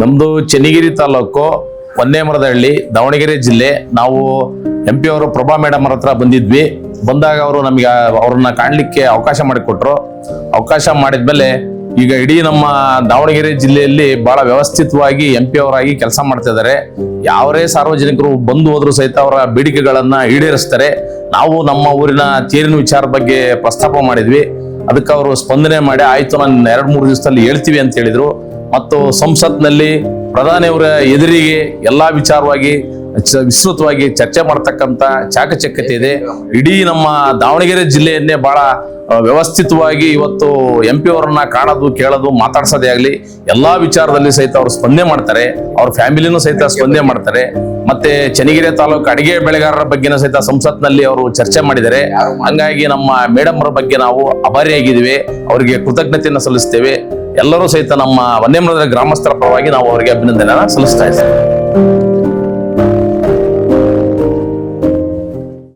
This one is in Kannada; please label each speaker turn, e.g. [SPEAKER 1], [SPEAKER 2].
[SPEAKER 1] ನಮ್ದು ಚನ್ನಗಿರಿ ತಾಲೂಕು ಹೊನ್ನೇಮರದಹಳ್ಳಿ, ದಾವಣಗೆರೆ ಜಿಲ್ಲೆ. ನಾವು ಎಂ ಪಿ ಅವರು, ಪ್ರಭಾ ಮೇಡಮ್ ಅವ್ರ ಹತ್ರ ಬಂದಿದ್ವಿ. ಬಂದಾಗ ಅವರು ನಮಗೆ ಅವ್ರನ್ನ ಕಾಣಲಿಕ್ಕೆ ಅವಕಾಶ ಮಾಡಿಕೊಟ್ರು. ಅವಕಾಶ ಮಾಡಿದ್ಮೇಲೆ ಈಗ ಇಡೀ ನಮ್ಮ ದಾವಣಗೆರೆ ಜಿಲ್ಲೆಯಲ್ಲಿ ಬಹಳ ವ್ಯವಸ್ಥಿತವಾಗಿ ಎಂ ಪಿ ಅವರಾಗಿ ಕೆಲಸ ಮಾಡ್ತಾ ಇದ್ದಾರೆ. ಯಾವರೇ ಸಾರ್ವಜನಿಕರು ಬಂದು ಹೋದ್ರು ಸಹಿತ ಅವರ ಬೇಡಿಕೆಗಳನ್ನ ಈಡೇರಿಸ್ತಾರೆ. ನಾವು ನಮ್ಮ ಊರಿನ ತೇರಿನ ವಿಚಾರ ಬಗ್ಗೆ ಪ್ರಸ್ತಾಪ ಮಾಡಿದ್ವಿ. ಅದಕ್ಕೆ ಅವರು ಸ್ಪಂದನೆ ಮಾಡಿ, ಆಯ್ತು, ನಾನು ಎರಡು, ಮೂರು ದಿವಸದಲ್ಲಿ ಹೇಳ್ತೀವಿ ಅಂತ ಹೇಳಿದ್ರು. ಮತ್ತು ಸಂಸತ್ನಲ್ಲಿ ಪ್ರಧಾನಿಯವರ ಎದುರಿಗೆ ಎಲ್ಲ ವಿಚಾರವಾಗಿ ವಿಸ್ತೃತವಾಗಿ ಚರ್ಚೆ ಮಾಡ್ತಕ್ಕಂಥ ಚಾಕಚಕ್ಯತೆ ಇದೆ. ಇಡೀ ನಮ್ಮ ದಾವಣಗೆರೆ ಜಿಲ್ಲೆಯನ್ನೇ ಬಹಳ ವ್ಯವಸ್ಥಿತವಾಗಿ ಇವತ್ತು ಎಂ ಪಿ ಅವರನ್ನ ಕಾಣೋದು, ಕೇಳೋದು, ಮಾತಾಡ್ಸೋದೇ ಆಗಲಿ, ಎಲ್ಲ ವಿಚಾರದಲ್ಲಿ ಸಹಿತ ಅವರು ಸ್ಪಂದನೆ ಮಾಡ್ತಾರೆ. ಅವ್ರ ಫ್ಯಾಮಿಲಿನೂ ಸಹಿತ ಸ್ಪಂದನೆ ಮಾಡ್ತಾರೆ. ಮತ್ತೆ ಚನ್ನಗಿರಿ ತಾಲೂಕು ಅಡಿಗೆ ಬೆಳೆಗಾರರ ಬಗ್ಗೆನೂ ಸಹಿತ ಸಂಸತ್ನಲ್ಲಿ ಅವರು ಚರ್ಚೆ ಮಾಡಿದ್ದಾರೆ. ಹಂಗಾಗಿ ನಮ್ಮ ಮೇಡಮ್ ಬಗ್ಗೆ ನಾವು ಅಭಾರಿಯಾಗಿದ್ದೀವಿ. ಅವರಿಗೆ ಕೃತಜ್ಞತೆಯನ್ನು ಸಲ್ಲಿಸ್ತೇವೆ. ಎಲ್ಲರೂ ಸಹಿತ ನಮ್ಮ ವನ್ಯಮೃದ ಗ್ರಾಮಸ್ಥರ ಪರವಾಗಿ ನಾವು ಅವರಿಗೆ ಅಭಿನಂದನೆಯನ್ನು ಸಲ್ಲಿಸ್ತಾ ಇದ್ದೇವೆ.